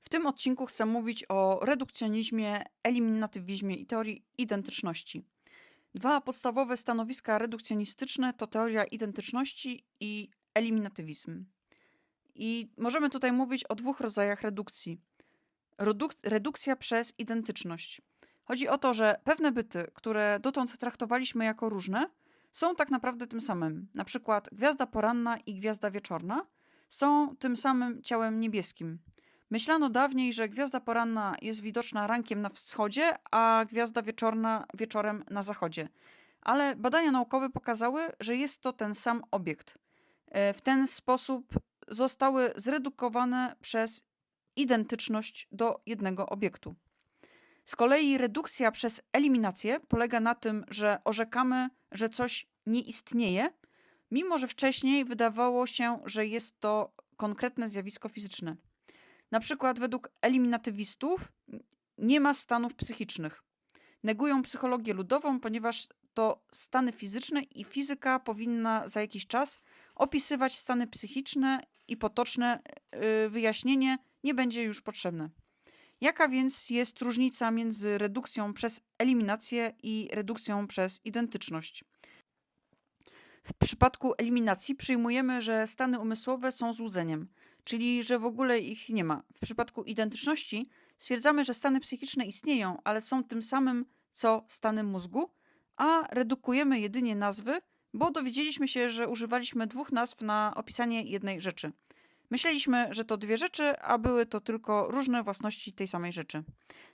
W tym odcinku chcę mówić o redukcjonizmie, eliminatywizmie i teorii identyczności. Dwa podstawowe stanowiska redukcjonistyczne to teoria identyczności i eliminatywizm. I możemy tutaj mówić o dwóch rodzajach redukcji. Reduk- redukcja przez identyczność. Chodzi o to, że pewne byty, które dotąd traktowaliśmy jako różne, są tak naprawdę tym samym. Na przykład gwiazda poranna i gwiazda wieczorna są tym samym ciałem niebieskim. Myślano dawniej, że gwiazda poranna jest widoczna rankiem na wschodzie, a gwiazda wieczorna wieczorem na zachodzie. Ale badania naukowe pokazały, że jest to ten sam obiekt. E, W ten sposób zostały zredukowane przez identyczność do jednego obiektu. Z kolei redukcja przez eliminację polega na tym, że orzekamy, że coś nie istnieje, mimo że wcześniej wydawało się, że jest to konkretne zjawisko fizyczne. Na przykład według eliminatywistów nie ma stanów psychicznych. Negują psychologię ludową, ponieważ to stany fizyczne i fizyka powinna za jakiś czas opisywać stany psychiczne i potoczne yy, wyjaśnienie nie będzie już potrzebne. Jaka więc jest różnica między redukcją przez eliminację i redukcją przez identyczność? W przypadku eliminacji przyjmujemy, że stany umysłowe są złudzeniem, czyli że w ogóle ich nie ma. W przypadku identyczności stwierdzamy, że stany psychiczne istnieją, ale są tym samym co stany mózgu, a redukujemy jedynie nazwy, bo dowiedzieliśmy się, że używaliśmy dwóch nazw na opisanie jednej rzeczy. Myśleliśmy, że to dwie rzeczy, a były to tylko różne własności tej samej rzeczy.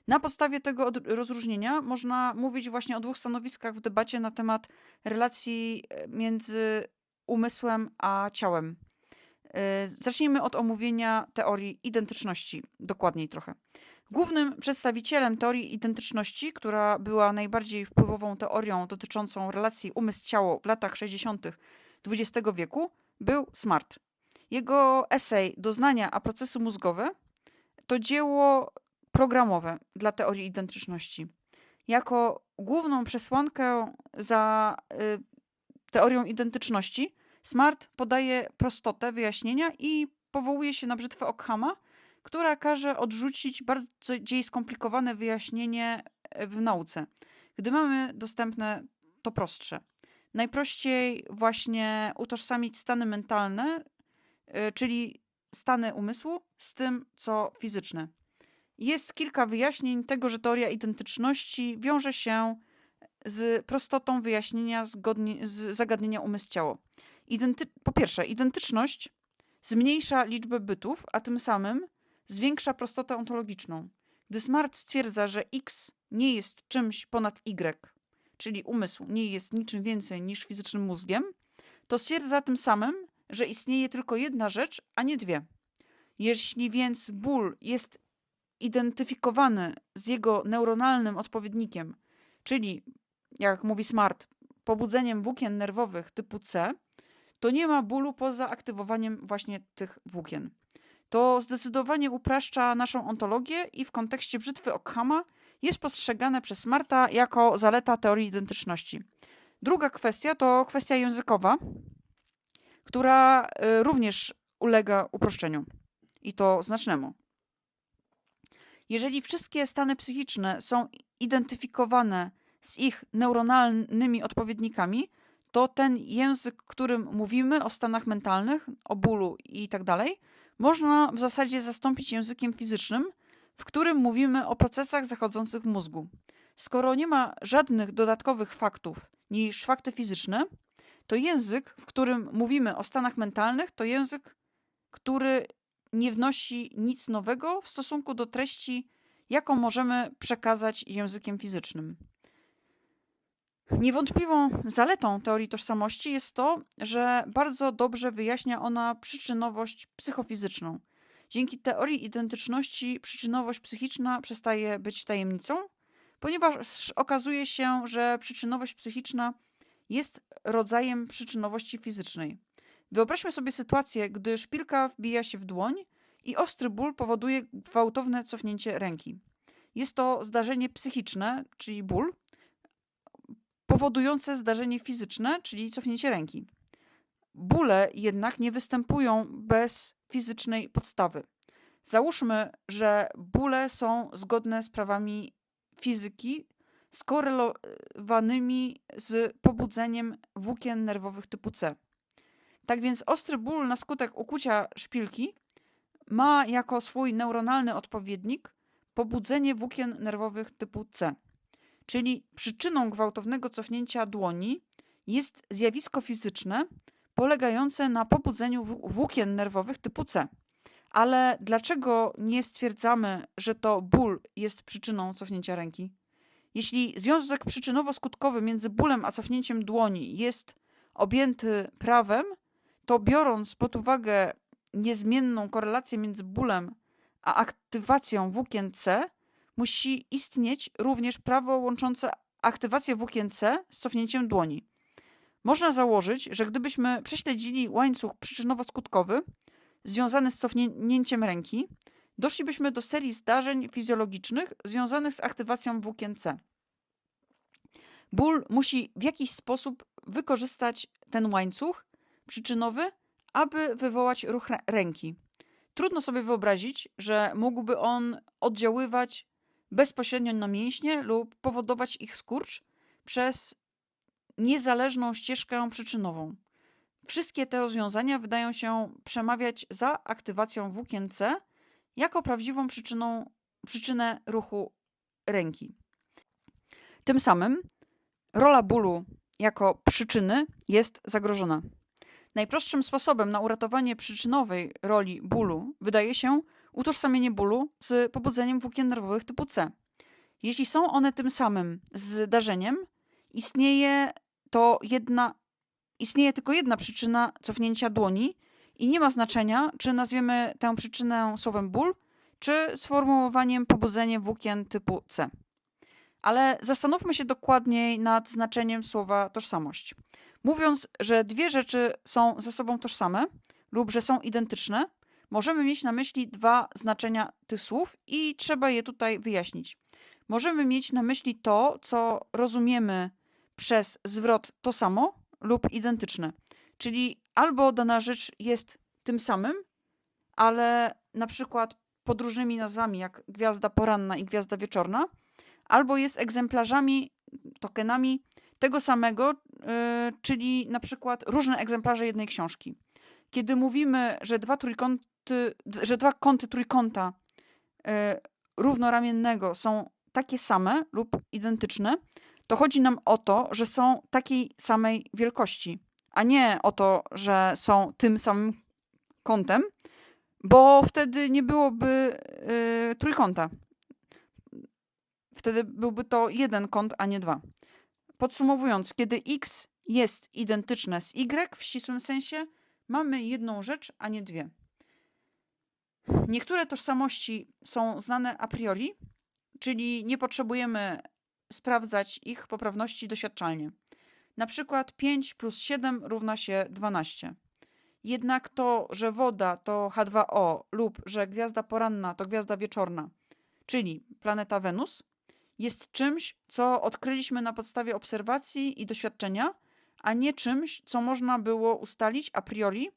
Na podstawie tego rozróżnienia można mówić właśnie o dwóch stanowiskach w debacie na temat relacji e, między umysłem a ciałem. E, Zacznijmy od omówienia teorii identyczności, dokładniej trochę. Głównym przedstawicielem teorii identyczności, która była najbardziej wpływową teorią dotyczącą relacji umysł-ciało w latach 60. XX wieku, był Smart. Jego esej Doznania a procesy mózgowe to dzieło programowe dla teorii identyczności. Jako główną przesłankę za y, teorią identyczności Smart podaje prostotę wyjaśnienia i powołuje się na brzytwę Ockhama, która każe odrzucić bardziej skomplikowane wyjaśnienie e, w nauce, gdy mamy dostępne to prostsze. Najprościej właśnie utożsamić stany mentalne, y, czyli stany umysłu, z tym, co fizyczne. Jest kilka wyjaśnień tego, że teoria identyczności wiąże się z prostotą wyjaśnienia zgodnie, z zagadnienia umysł-ciało. Identy- po pierwsze, identyczność zmniejsza liczbę bytów, a tym samym zwiększa prostotę ontologiczną. Gdy Smart stwierdza, że X nie jest czymś ponad Y, czyli umysł nie jest niczym więcej niż fizycznym mózgiem, to stwierdza tym samym, że istnieje tylko jedna rzecz, a nie dwie. Jeśli więc ból jest identyfikowany z jego neuronalnym odpowiednikiem, czyli, jak mówi Smart, pobudzeniem włókien nerwowych typu C, to nie ma bólu poza aktywowaniem właśnie tych włókien. To zdecydowanie upraszcza naszą ontologię i w kontekście brzytwy Ockhama jest postrzegane przez Smarta jako zaleta teorii identyczności. Druga kwestia to kwestia językowa, która y, również ulega uproszczeniu i to znacznemu. Jeżeli wszystkie stany psychiczne są identyfikowane z ich neuronalnymi odpowiednikami, to ten język, którym mówimy o stanach mentalnych, o bólu i tak dalej, można w zasadzie zastąpić językiem fizycznym, w którym mówimy o procesach zachodzących w mózgu. Skoro nie ma żadnych dodatkowych faktów niż fakty fizyczne, to język, w którym mówimy o stanach mentalnych, to język, który nie wnosi nic nowego w stosunku do treści, jaką możemy przekazać językiem fizycznym. Niewątpliwą zaletą teorii tożsamości jest to, że bardzo dobrze wyjaśnia ona przyczynowość psychofizyczną. Dzięki teorii identyczności przyczynowość psychiczna przestaje być tajemnicą, ponieważ okazuje się, że przyczynowość psychiczna jest rodzajem przyczynowości fizycznej. Wyobraźmy sobie sytuację, gdy szpilka wbija się w dłoń i ostry ból powoduje gwałtowne cofnięcie ręki. Jest to zdarzenie psychiczne, czyli ból, powodujące zdarzenie fizyczne, czyli cofnięcie ręki. Bóle jednak nie występują bez fizycznej podstawy. Załóżmy, że bóle są zgodne z prawami fizyki skorelowanymi z pobudzeniem włókien nerwowych typu C. Tak więc ostry ból na skutek ukucia szpilki ma jako swój neuronalny odpowiednik pobudzenie włókien nerwowych typu C. Czyli przyczyną gwałtownego cofnięcia dłoni jest zjawisko fizyczne polegające na pobudzeniu włókien nerwowych typu C. Ale dlaczego nie stwierdzamy, że to ból jest przyczyną cofnięcia ręki? Jeśli związek przyczynowo-skutkowy między bólem a cofnięciem dłoni jest objęty prawem, to biorąc pod uwagę niezmienną korelację między bólem a aktywacją włókien C, musi istnieć również prawo łączące aktywację włókien C z cofnięciem dłoni. Można założyć, że gdybyśmy prześledzili łańcuch przyczynowo-skutkowy związany z cofnięciem ręki, doszlibyśmy do serii zdarzeń fizjologicznych związanych z aktywacją włókien C. Ból musi w jakiś sposób wykorzystać ten łańcuch przyczynowy, aby wywołać ruch ręki. Trudno sobie wyobrazić, że mógłby on oddziaływać bezpośrednio na mięśnie lub powodować ich skurcz przez niezależną ścieżkę przyczynową. Wszystkie te rozwiązania wydają się przemawiać za aktywacją włókien C jako prawdziwą przyczyną, przyczynę ruchu ręki. Tym samym rola bólu jako przyczyny jest zagrożona. Najprostszym sposobem na uratowanie przyczynowej roli bólu wydaje się utożsamienie bólu z pobudzeniem włókien nerwowych typu C. Jeśli są one tym samym zdarzeniem, istnieje to jedna, istnieje tylko jedna przyczyna cofnięcia dłoni i nie ma znaczenia, czy nazwiemy tę przyczynę słowem ból, czy sformułowaniem pobudzenie włókien typu C. Ale zastanówmy się dokładniej nad znaczeniem słowa tożsamość. Mówiąc, że dwie rzeczy są ze sobą tożsame lub że są identyczne, możemy mieć na myśli dwa znaczenia tych słów i trzeba je tutaj wyjaśnić. Możemy mieć na myśli to, co rozumiemy przez zwrot to samo lub identyczne. Czyli albo dana rzecz jest tym samym, ale na przykład pod różnymi nazwami, jak gwiazda poranna i gwiazda wieczorna, albo jest egzemplarzami, tokenami tego samego, yy, czyli na przykład różne egzemplarze jednej książki. Kiedy mówimy, że dwa trójkąty, że dwa kąty trójkąta yy, równoramiennego są takie same lub identyczne, to chodzi nam o to, że są takiej samej wielkości, a nie o to, że są tym samym kątem, bo wtedy nie byłoby yy, trójkąta. Wtedy byłby to jeden kąt, a nie dwa. Podsumowując, kiedy x jest identyczne z y w ścisłym sensie, mamy jedną rzecz, a nie dwie. Niektóre tożsamości są znane a priori, czyli nie potrzebujemy sprawdzać ich poprawności doświadczalnie. Na przykład 5 plus 7 równa się 12. Jednak to, że woda to H2O lub że gwiazda poranna to gwiazda wieczorna, czyli planeta Wenus, jest czymś, co odkryliśmy na podstawie obserwacji i doświadczenia, a nie czymś, co można było ustalić a priori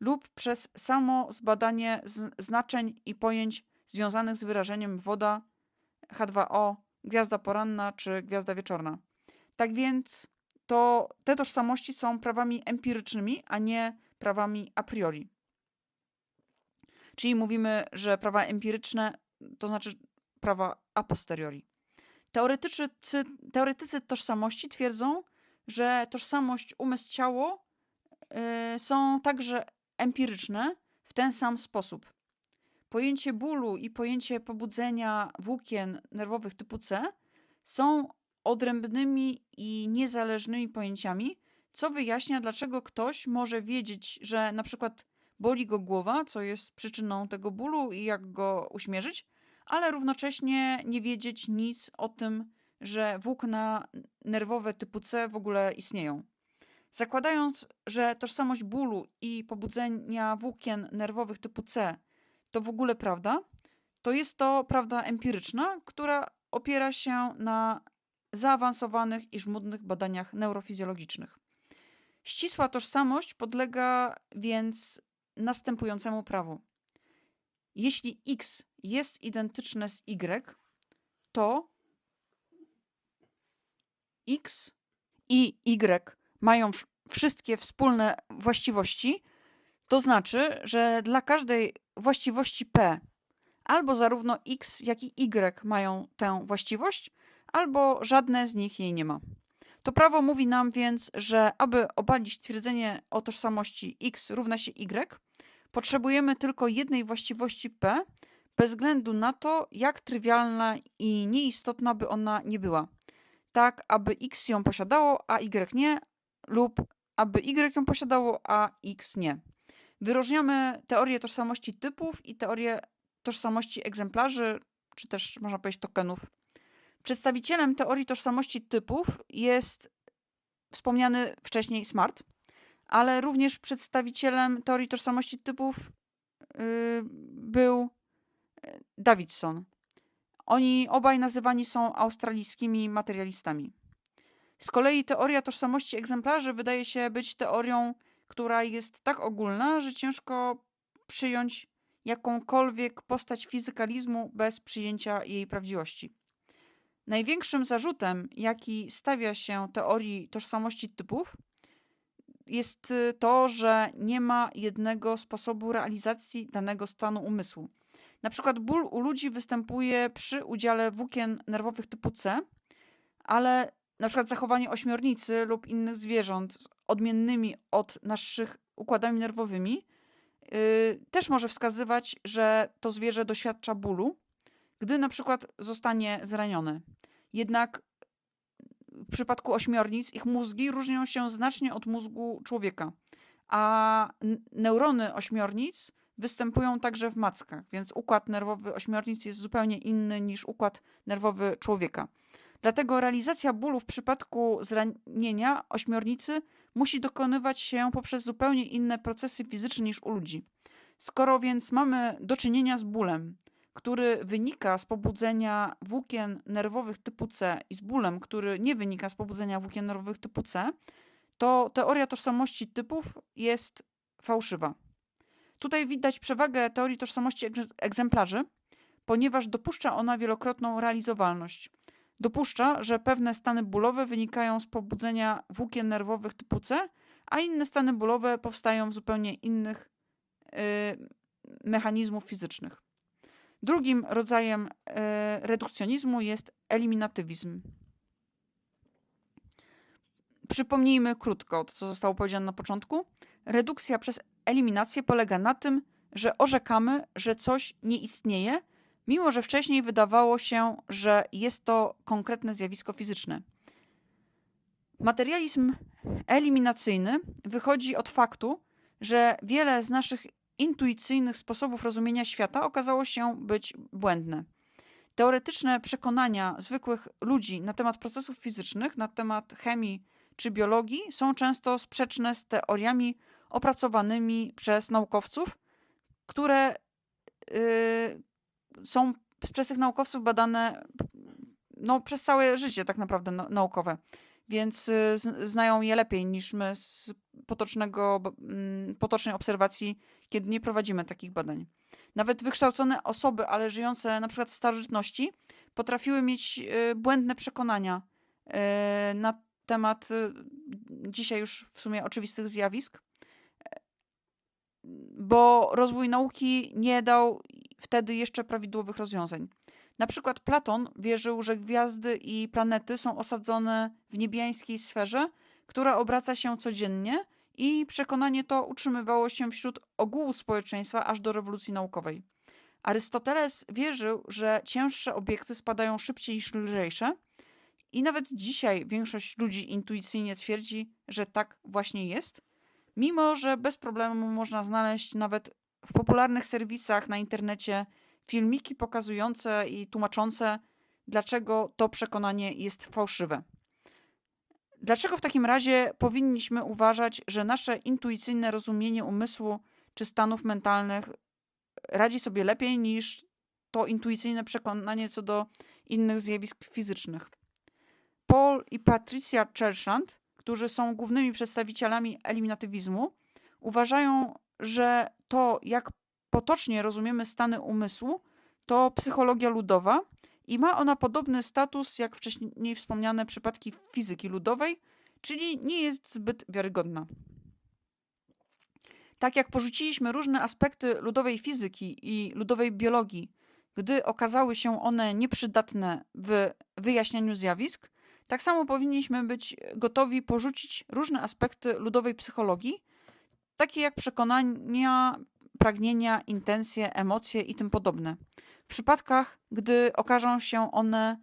lub przez samo zbadanie znaczeń i pojęć związanych z wyrażeniem woda, H2O, gwiazda poranna czy gwiazda wieczorna. Tak więc to te tożsamości są prawami empirycznymi, a nie prawami a priori. Czyli mówimy, że prawa empiryczne to znaczy prawa a posteriori. Teoretycy, teoretycy tożsamości twierdzą, że tożsamość umysł-ciało yy, są także empiryczne w ten sam sposób. Pojęcie bólu i pojęcie pobudzenia włókien nerwowych typu C są odrębnymi i niezależnymi pojęciami, co wyjaśnia, dlaczego ktoś może wiedzieć, że na przykład boli go głowa, co jest przyczyną tego bólu i jak go uśmierzyć, ale równocześnie nie wiedzieć nic o tym, że włókna nerwowe typu C w ogóle istnieją. Zakładając, że tożsamość bólu i pobudzenia włókien nerwowych typu C to w ogóle prawda, to jest to prawda empiryczna, która opiera się na zaawansowanych i żmudnych badaniach neurofizjologicznych. Ścisła tożsamość podlega więc następującemu prawu. jeśli x jest identyczne z y, to x i y mają wsz- wszystkie wspólne właściwości, to znaczy, że dla każdej właściwości p albo zarówno x, jak i y mają tę właściwość, albo żadne z nich jej nie ma. To prawo mówi nam więc, że aby obalić twierdzenie o tożsamości x równa się y, potrzebujemy tylko jednej właściwości p, bez względu na to, jak trywialna i nieistotna by ona nie była. Tak, aby x ją posiadało, a y nie, lub aby y ją posiadało, a x nie. Wyróżniamy teorię tożsamości typów i teorię tożsamości egzemplarzy, czy też można powiedzieć tokenów. Przedstawicielem teorii tożsamości typów jest wspomniany wcześniej Smart, ale również przedstawicielem teorii tożsamości typów yy, był yy, Davidson. Oni obaj nazywani są australijskimi materialistami. Z kolei teoria tożsamości egzemplarzy wydaje się być teorią, która jest tak ogólna, że ciężko przyjąć jakąkolwiek postać fizykalizmu bez przyjęcia jej prawdziwości. Największym zarzutem, jaki stawia się teorii tożsamości typów, jest y, to, że nie ma jednego sposobu realizacji danego stanu umysłu. Na przykład ból u ludzi występuje przy udziale włókien nerwowych typu C, ale na przykład zachowanie ośmiornicy lub innych zwierząt odmiennymi od naszych układami nerwowymi yy, też może wskazywać, że to zwierzę doświadcza bólu, gdy na przykład zostanie zranione. Jednak w przypadku ośmiornic ich mózgi różnią się znacznie od mózgu człowieka, a neurony ośmiornic występują także w mackach, więc układ nerwowy ośmiornic jest zupełnie inny niż układ nerwowy człowieka. Dlatego realizacja bólu w przypadku zranienia ośmiornicy musi dokonywać się poprzez zupełnie inne procesy fizyczne niż u ludzi. Skoro więc mamy do czynienia z bólem, który wynika z pobudzenia włókien nerwowych typu C i z bólem, który nie wynika z pobudzenia włókien nerwowych typu C, to teoria tożsamości typów jest fałszywa. Tutaj widać przewagę teorii tożsamości egz- egzemplarzy, ponieważ dopuszcza ona wielokrotną realizowalność. Dopuszcza, że pewne stany bólowe wynikają z pobudzenia włókien nerwowych typu C, a inne stany bólowe powstają w zupełnie innych y, mechanizmów fizycznych. Drugim rodzajem e, redukcjonizmu jest eliminatywizm. Przypomnijmy krótko to, co zostało powiedziane na początku. Redukcja przez eliminację polega na tym, że orzekamy, że coś nie istnieje, mimo że wcześniej wydawało się, że jest to konkretne zjawisko fizyczne. Materializm eliminacyjny wychodzi od faktu, że wiele z naszych intuicyjnych sposobów rozumienia świata okazało się być błędne. Teoretyczne przekonania zwykłych ludzi na temat procesów fizycznych, na temat chemii czy biologii są często sprzeczne z teoriami opracowanymi przez naukowców, które yy, są przez tych naukowców badane no, przez całe życie, tak naprawdę na, naukowe. Więc y, znają je lepiej niż my z potocznego, mm, potocznej obserwacji, kiedy nie prowadzimy takich badań. Nawet wykształcone osoby, ale żyjące na przykład w starożytności, potrafiły mieć y, błędne przekonania y, na temat dzisiaj już w sumie oczywistych zjawisk, bo rozwój nauki nie dał wtedy jeszcze prawidłowych rozwiązań. Na przykład Platon wierzył, że gwiazdy i planety są osadzone w niebiańskiej sferze, która obraca się codziennie i przekonanie to utrzymywało się wśród ogółu społeczeństwa aż do rewolucji naukowej. Arystoteles wierzył, że cięższe obiekty spadają szybciej niż lżejsze i nawet dzisiaj większość ludzi intuicyjnie twierdzi, że tak właśnie jest, mimo że bez problemu można znaleźć nawet w popularnych serwisach na internecie filmiki pokazujące i tłumaczące, dlaczego to przekonanie jest fałszywe. Dlaczego w takim razie powinniśmy uważać, że nasze intuicyjne rozumienie umysłu czy stanów mentalnych radzi sobie lepiej niż to intuicyjne przekonanie co do innych zjawisk fizycznych? Paul i Patricia Churchland, którzy są głównymi przedstawicielami eliminatywizmu, uważają, że to, jak potocznie rozumiemy stany umysłu, to psychologia ludowa i ma ona podobny status jak wcześniej wspomniane przypadki fizyki ludowej, czyli nie jest zbyt wiarygodna. Tak jak porzuciliśmy różne aspekty ludowej fizyki i ludowej biologii, gdy okazały się one nieprzydatne w wyjaśnianiu zjawisk, tak samo powinniśmy być gotowi porzucić różne aspekty ludowej psychologii, takie jak przekonania, pragnienia, intencje, emocje i tym podobne. W przypadkach, gdy okażą się one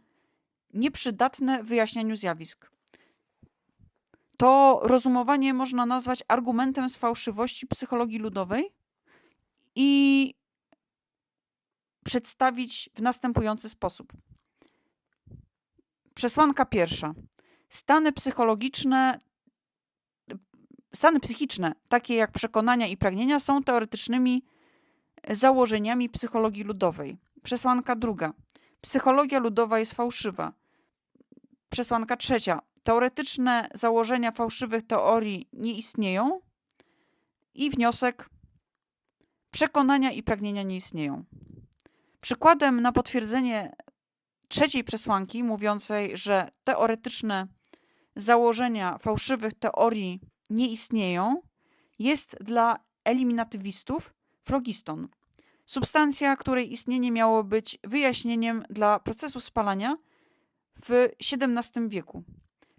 nieprzydatne w wyjaśnianiu zjawisk. To rozumowanie można nazwać argumentem z fałszywości psychologii ludowej i przedstawić w następujący sposób. Przesłanka pierwsza. Stany psychologiczne, stany psychiczne, takie jak przekonania i pragnienia, są teoretycznymi założeniami psychologii ludowej. Przesłanka druga. Psychologia ludowa jest fałszywa. Przesłanka trzecia. Teoretyczne założenia fałszywych teorii nie istnieją. I wniosek. Przekonania i pragnienia nie istnieją. Przykładem na potwierdzenie trzeciej przesłanki, mówiącej, że teoretyczne założenia fałszywych teorii nie istnieją, jest dla eliminatywistów flogiston. Substancja, której istnienie miało być wyjaśnieniem dla procesu spalania w XVII wieku.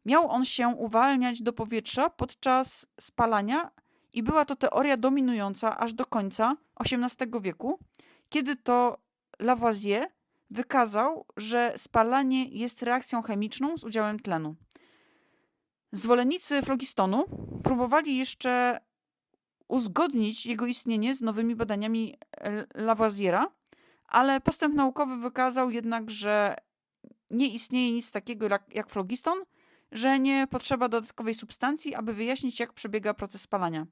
Miał on się uwalniać do powietrza podczas spalania i była to teoria dominująca aż do końca XVIII wieku, kiedy to Lavoisier wykazał, że spalanie jest reakcją chemiczną z udziałem tlenu. Zwolennicy flogistonu próbowali jeszcze uzgodnić jego istnienie z nowymi badaniami Lavoisiera, ale postęp naukowy wykazał jednak, że nie istnieje nic takiego jak, jak flogiston, że nie potrzeba dodatkowej substancji, aby wyjaśnić, jak przebiega proces spalania.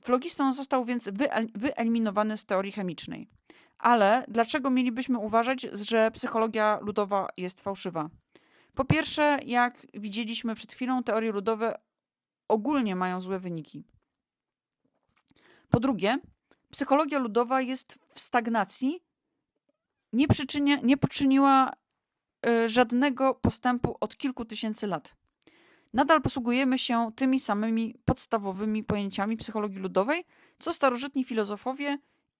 Flogiston został więc wyeliminowany z teorii chemicznej. Ale dlaczego mielibyśmy uważać, że psychologia ludowa jest fałszywa? Po pierwsze, jak widzieliśmy przed chwilą, teorie ludowe ogólnie mają złe wyniki. Po drugie, psychologia ludowa jest w stagnacji, nie, przyczynia, nie poczyniła y, żadnego postępu od kilku tysięcy lat. Nadal posługujemy się tymi samymi podstawowymi pojęciami psychologii ludowej, co starożytni filozofowie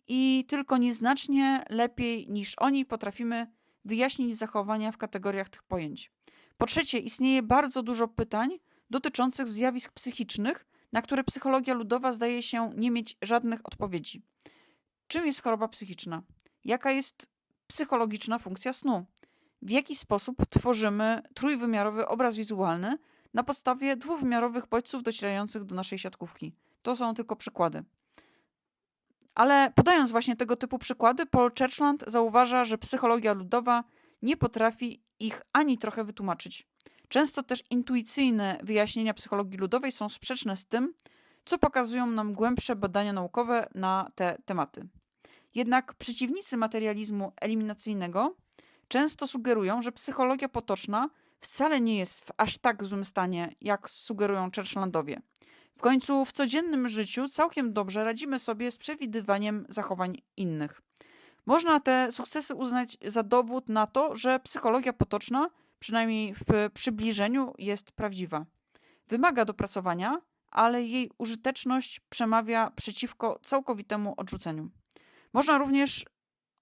i tylko nieznacznie lepiej niż oni potrafimy wyjaśnić zachowania w kategoriach tych pojęć. Po trzecie, istnieje bardzo dużo pytań dotyczących zjawisk psychicznych, na które psychologia ludowa zdaje się nie mieć żadnych odpowiedzi. Czym jest choroba psychiczna? Jaka jest psychologiczna funkcja snu? W jaki sposób tworzymy trójwymiarowy obraz wizualny na podstawie dwuwymiarowych bodźców docierających do naszej siatkówki? To są tylko przykłady. Ale podając właśnie tego typu przykłady, Paul Churchland zauważa, że psychologia ludowa nie potrafi ich ani trochę wytłumaczyć. Często też intuicyjne wyjaśnienia psychologii ludowej są sprzeczne z tym, co pokazują nam głębsze badania naukowe na te tematy. Jednak przeciwnicy materializmu eliminacyjnego często sugerują, że psychologia potoczna wcale nie jest w aż tak złym stanie, jak sugerują Churchlandowie. W końcu w codziennym życiu całkiem dobrze radzimy sobie z przewidywaniem zachowań innych. Można te sukcesy uznać za dowód na to, że psychologia potoczna, przynajmniej w przybliżeniu, jest prawdziwa. Wymaga dopracowania, ale jej użyteczność przemawia przeciwko całkowitemu odrzuceniu. Można również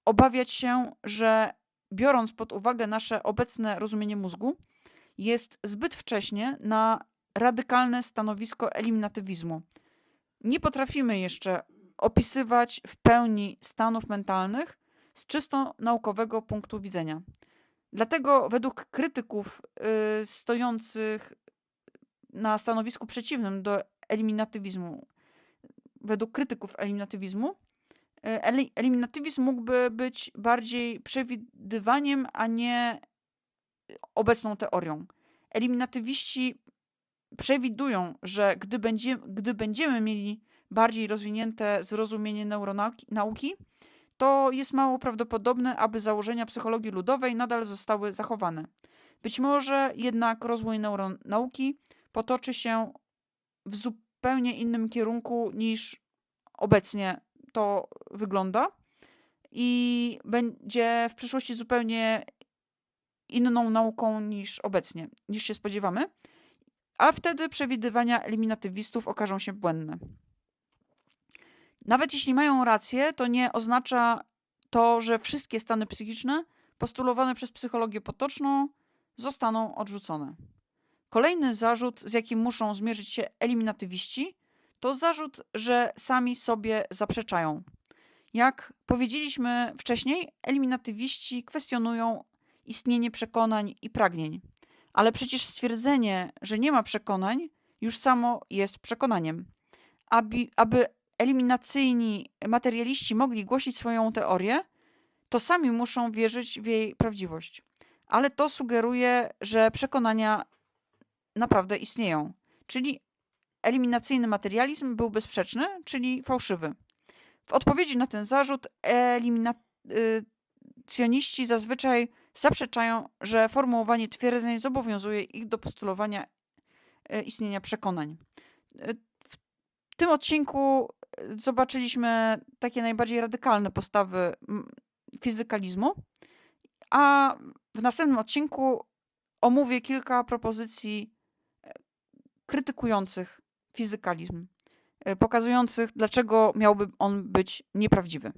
obawiać się, że biorąc pod uwagę nasze obecne rozumienie mózgu, jest zbyt wcześnie na radykalne stanowisko eliminatywizmu. Nie potrafimy jeszcze opisywać w pełni stanów mentalnych z czysto naukowego punktu widzenia. Dlatego według krytyków yy, stojących na stanowisku przeciwnym do eliminatywizmu, według krytyków eliminatywizmu, y, eliminatywizm mógłby być bardziej przewidywaniem, a nie obecną teorią. Eliminatywiści przewidują, że gdy, będzie, gdy będziemy mieli bardziej rozwinięte zrozumienie neuronauki, to jest mało prawdopodobne, aby założenia psychologii ludowej nadal zostały zachowane. Być może jednak rozwój neuronauki potoczy się w zupełnie innym kierunku niż obecnie to wygląda i będzie w przyszłości zupełnie inną nauką niż obecnie, niż się spodziewamy, a wtedy przewidywania eliminatywistów okażą się błędne. Nawet jeśli mają rację, to nie oznacza to, że wszystkie stany psychiczne postulowane przez psychologię potoczną zostaną odrzucone. Kolejny zarzut, z jakim muszą zmierzyć się eliminatywiści, to zarzut, że sami sobie zaprzeczają. Jak powiedzieliśmy wcześniej, eliminatywiści kwestionują istnienie przekonań i pragnień. Ale przecież stwierdzenie, że nie ma przekonań, już samo jest przekonaniem. Aby, aby eliminacyjni materialiści mogli głosić swoją teorię, to sami muszą wierzyć w jej prawdziwość. Ale to sugeruje, że przekonania naprawdę istnieją. Czyli eliminacyjny materializm był bezsprzeczny, czyli fałszywy. W odpowiedzi na ten zarzut eliminacjoniści zazwyczaj zaprzeczają, że formułowanie twierdzeń zobowiązuje ich do postulowania e, istnienia przekonań. E, W tym odcinku e, zobaczyliśmy takie najbardziej radykalne postawy fizykalizmu, a w następnym odcinku omówię kilka propozycji krytykujących fizykalizm, pokazujących, dlaczego miałby on być nieprawdziwy.